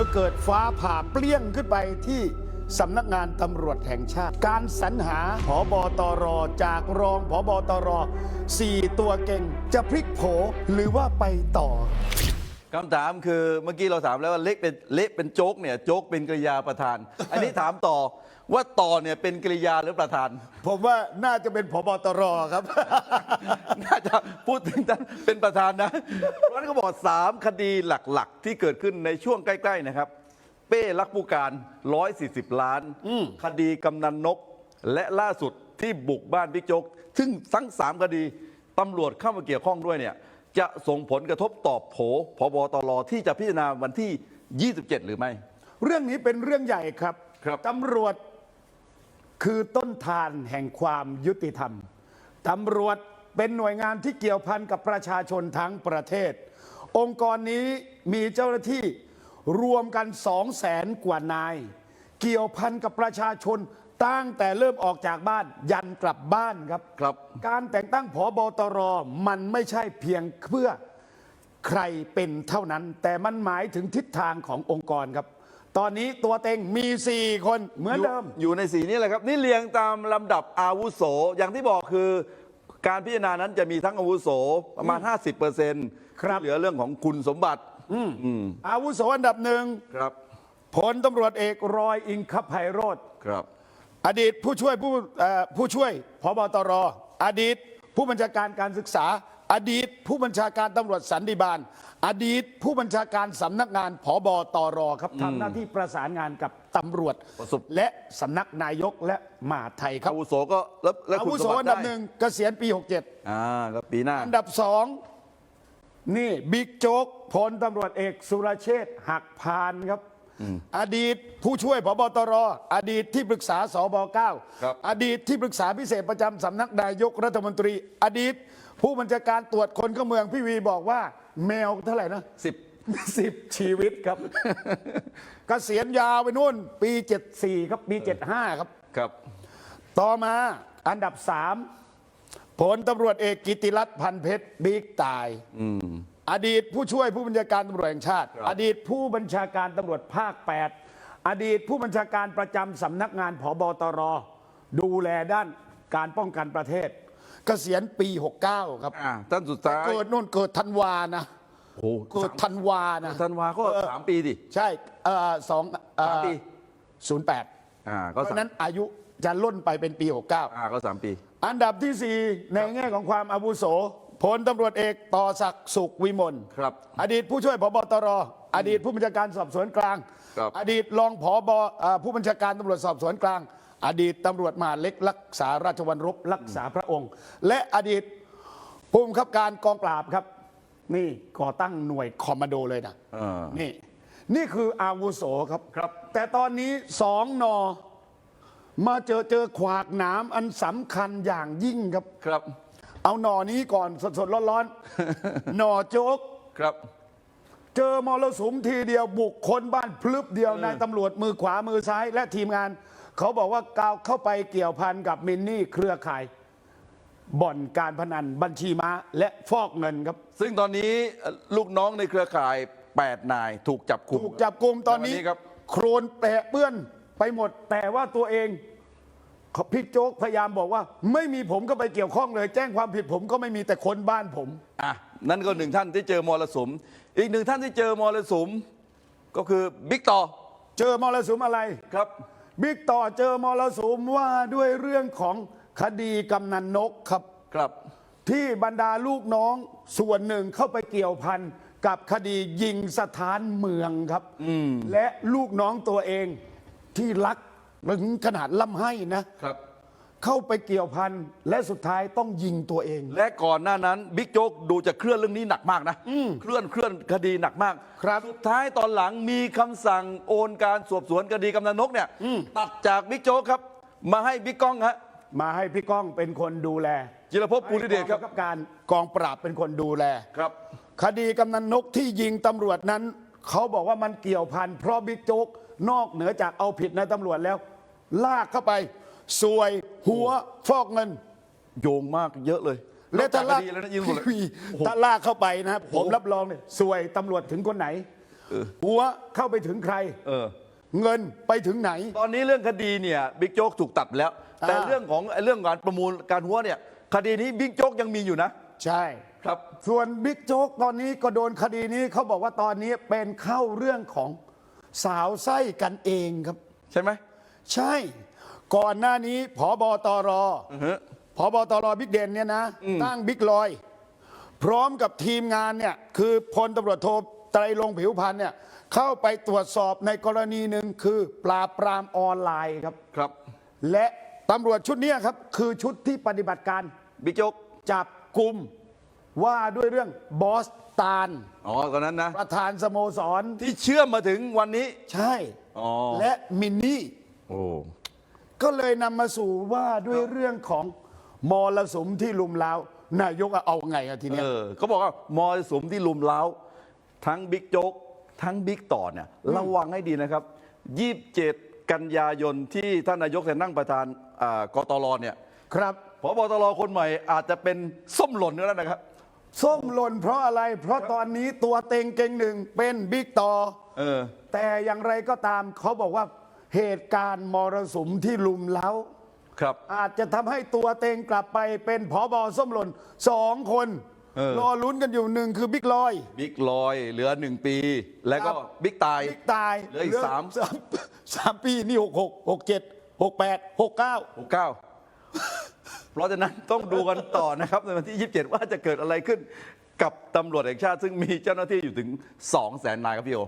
มื่อเกิดฟ้าผ่าเปลี่ยงขึ้นไปที่สำนักงานตำรวจแห่งชาติ การสรรหาผอบอตรจากรองผอบอตรสี่ตัวเก่งจะพลิกโผหรือว่าไปต่อคำถามคือเมื่อกี้เราถามแล้วว่าเล็กเป็นเล็กเป็นโจ๊กเนี่ยโจ๊กเป็นกริยาประธาน อันนี้ถามต่อ ว่าต่อเนี่ยเป็นกริยาหรือประธาน ผมว่าน่าจะเป็นผบตรครับ น่าจะพูดถึงท่านเป็นประธานนะเพราะฉะนั้นเขาบอกสามคดีหลักๆ ที่เกิดขึ้นในช่วงใกล้ ๆ นะครับ เป้ลักผู้การ 140 ล้าน คดีกำนันนก และล่าสุดที่บุกบ้านบิ๊กโจ๊กซึ่งทั้งสามคดีตำรวจเข้ามาเกี่ยวข้องด้วยเนี่ย จะส่งผลกระทบต่อโผพบตรที่จะพิจารณาวันที่ 27 หรือไม่ เรื่องนี้เป็นเรื่องใหญ่ครับครับตำรวจ คือต้นทานแห่งความยุติธรรมตำรวจเป็นหน่วยงานที่เกี่ยวพันกับประชาชนทั้งประเทศ องค์กรนี้มีเจ้าหน้าที่รวมกันสองแสนกว่านาย เกี่ยวพันกับประชาชนตั้งแต่เริ่มออกจากบ้านยันกลับบ้านครับ ครับ การแต่งตั้งผอบอตรมันไม่ใช่เพียงเพื่อใครเป็นเท่านั้น แต่มันหมายถึงทิศทางขององค์กรครับ ตอนนี้ตัวเต็งมี 4 คนเหมือนเดิม ยู่อยู่ในสีนี้แหละครับ นี่เรียงตามลำดับอาวุโส อย่างที่บอกคือ การพิจารณานั้นจะมีทั้งอาวุโสประมาณ 50เปอร์เซ็นต์ครับ เหลือเรื่องของคุณสมบัติอืมอาวุโสอันดับหนึ่งครับพลตำรวจเอกรอยอิงคภัยโรธครับ อดีตผู้ช่วยผู้เอ่อผู้ช่วยพบตรอดีตผู้บัญชาการการศึกษา อดีตผู้บัญชาการตำรวจสันติบาล อดีตผู้บัญชาการสำนักงานผบตรครับทำหน้าที่ประสานงานกับตำรวจ ประสบ และสำนักนายกและมหาดไทยครับอาวุโสก็แล้วแล้วอาคุณวุสโสมบัอัตินดับได้หนึ่งเกษียณปี 67 อ่าก็ปีหน้า อันดับสองนี่บิ๊กโจ๊กพลตำรวจเอกสุรเชษฐ์หักพานครับ อดีตผู้ช่วยพบตรอดีตที่ปรึกษาสบเก้าครับ อดีตที่ปรึกษาพิเศษประจำสำนักนายกรัฐมนตรี อดีต ผู้บัญชาการตรวจคนเข้าเมืองพี่วีบอกว่า แมวเท่าไหร่นะ สิบ สิบชีวิตครับ เกษียณยาวไปนู่น ปี 74 ครับปี 75 ครับ ครับ ต่อมาอันดับสามผลตำรวจเอกกิติรัตน์พันเพชรบิ๊กตาย อดีตผู้ช่วยผู้บัญชาการตำรวจแห่งชาติครับอดีตผู้บัญชาการตำรวจภาค 8 อดีตผู้บัญชาการประจำสำนักงานผบตร ดูแลด้านการป้องกันประเทศ เกษียณปี 69 ครับอ่าท่านสุดท้ายเกิดนู่นเกิดธันวานะโอ้เกิดธันวานะธันวาก็สามปีดิ ใช่เอ่อสองเอ่อสามปี ศูนย์แปดอ่าเพก็ราะสาฉะมนั้นอายุจะล่นไปเป็นปี 69 อ่าก็สามปี อันดับที่ 4 ในแง่ของความอาวุโส พลตำรวจเอกต่อศักดิ์สุขวิมลครับอดีตผู้ช่วยพบตรอดีตผู้บัญชาการสอบสวนกลาง ครับอดีตรองผบอ่าผู้บัญชาการตำรวจสอบสวนกลาง อดีตตำรวจมหาดเล็กรักษาราชวัลรบรักษาพระองค์ และอดีตผู้บังคับการกองปราบครับ นี่ก่อตั้งหน่วยคอมมานโดเลยนะอ่านี่ นี่คืออาวุโสครับ ครับ แต่ตอนนี้สองนอมาเจอเจอขวากหนามอันสำคัญอย่างยิ่งครับ ครับ เอาหน่อนี้ก่อนสดๆร้อนๆ หน่อโจ๊ก ครับ เจอมรสุมทีเดียวบุกคนบ้านพลึบเดียวนายตำรวจมือขวามือซ้าย และทีมงาน เขาบอกว่ากาวเข้าไปเกี่ยวพันกับมินนี่เครือข่าย บ่อนการพนันบัญชีม้าและฟอกเงินครับ ซึ่งตอนนี้เอ่อลูกน้องในเครือข่าย 8 นาย ถูกจับกุมถูกจับกลุ่มตอนนี้ในวันนี้ ครับ โครนแปะเปื้อนไปหมดแต่ว่าตัวเอง พี่โจ๊กพยายามบอกว่า ไม่มีผมก็ไปเกี่ยวข้องเลย แจ้งความผิดผมก็ไม่มีแต่คนบ้านผม อะนั่นก็หนึ่งท่านที่เจอมรสุม อีกหนึ่งท่านที่เจอมรสุม ก็คือบิ๊กต่อเจอมรสุมอะไร ครับ บิ๊กต่อเจอมรสุมว่าด้วยเรื่องของคดีกำนันนกครับ ครับที่บรรดาลูกน้องส่วนหนึ่งเข้าไปเกี่ยวพันกับคดียิงสถานเมืองครับ และลูกน้องตัวเองที่รัก ถึงขนาดล่ำให้นะครับ เข้าไปเกี่ยวพันและสุดท้ายต้องยิงตัวเอง และก่อนหน้านั้นบิ๊กโจ๊กดูจะเคลื่อนเรื่องนี้หนักมากนะ เคลื่อนเคลื่อนคดีหนักมากครับสุดท้ายตอนหลังมีคำสั่งโอนการสอบสวนคดีกำนันนกเนี่ยตัดจากบิ๊กโจ๊กครับ มาให้บิ๊กก้องฮะมาให้พี่ก้องเป็นคนดูแลจิรภพภูริเดชครับให้กองกำกับการกองปราบเป็นคนดูแล ครับ คดีกำนันนกที่ยิงตำรวจนั้น เขาบอกว่ามันเกี่ยวพันเพราะบิ๊กโจ๊ก นอกเหนือจากเอาผิดในายตำรวจแล้ว ลากเข้าไป สวยหัวฟอกเงิน โยงมากเยอะเลยและถ้าลากนอกจคดีแล้วนะยิงหมดเลยพี่ถ้าลากเข้าไปนะครับผมรับรองเนี่ยสวยตำรวจถึงคนไหนหัวเข้าไปถึงใครเออเงินไปถึงไหน ตอนนี้เรื่องคดีเนี่ยบิ๊กโจ๊กถูกตัดไปแล้ว แต่อ่าเรื่องของไอ้เรื่องการประมูลการหัวเนี่ย คดีนี้บิ๊กโจ๊กยังมีอยู่นะ ใช่ครับ ส่วนบิ๊กโจ๊กตอนนี้ก็โดนคดีนี้เขาบอกว่าตอนนี้เป็นเข้าเรื่องของ สาวไส้กันเองครับ ใช่ไหมใช่ ก่อนหน้านี้ผอบอตรอือฮะผอบอตรบิ๊กเด่นเนี่ยนะตั้งบิ๊กลอย พร้อมกับทีมงานเนี่ยคือพลตำรวจโทไตรลงค์ผิวพันธ์เนี่ยเข้าไปตรวจสอบในกรณีหนึ่งคือปราบปรามออนไลน์ครับ ครับและตำรวจชุดเนี้ยครับ คือชุดที่ปฏิบัติการ บิ๊กโจ๊ก จับกลุ่มว่าด้วยเรื่องบอส ตานอ๋อตอนนั้นนะ ประธานสโมสร ที่เชื่อมมาถึงวันนี้ ใช่ อ๋อ และมินนี่ โอ้ ก็เลยนำมาสู่ว่าด้วยเรื่องของมรสุมที่ลุมลาวนายกเอาไงอะทีเนี้เอยอเขาบอกว่ามอสมที่ลุมเล้า ทั้งบิ๊กโจ๊กทั้งบิ๊กต่อเนี่ยระวังให้ดีนะครับ 27 กันยายนที่ท่านนายกจะนั่งประธานอ่ากตรเนี่ยครับ พบตรคนใหม่อาจจะเป็นส้มหล่นก็ได้นะครับ ส้มหล่นเพราะอะไร เพราะตอนนี้ตัวเต็งเก่งหนึ่งเป็นบิ๊กต่อ เออ แต่อย่างไรก็ตามเขาบอกว่าเหตุการณ์มรสุมที่ลุมเล้า ครับ อาจจะทำให้ตัวเต็งกลับไปเป็นผอบอส้มหล่นสองคนเออ รอลุ้นกันอยู่หนึ่งคือบิ๊กลอย บิ๊กลอยเหลือหนึ่งปี แล้วก็ครับ บิ๊กตาย บิ๊กตายเหลืออีกสาม สามสามปีนี่หกหกหกเจ็ดหกแปดหกเก้าหกเก้าเพ ราะฉะนั้นต้องดูกันต่อนะครับในวันที่ 27 ว่าจะเกิดอะไรขึ้นกับตำรวจแห่งชาติซึ่งมีเจ้าหน้าที่อยู่ถึง 2 0 0แสนนายครับพี่โอ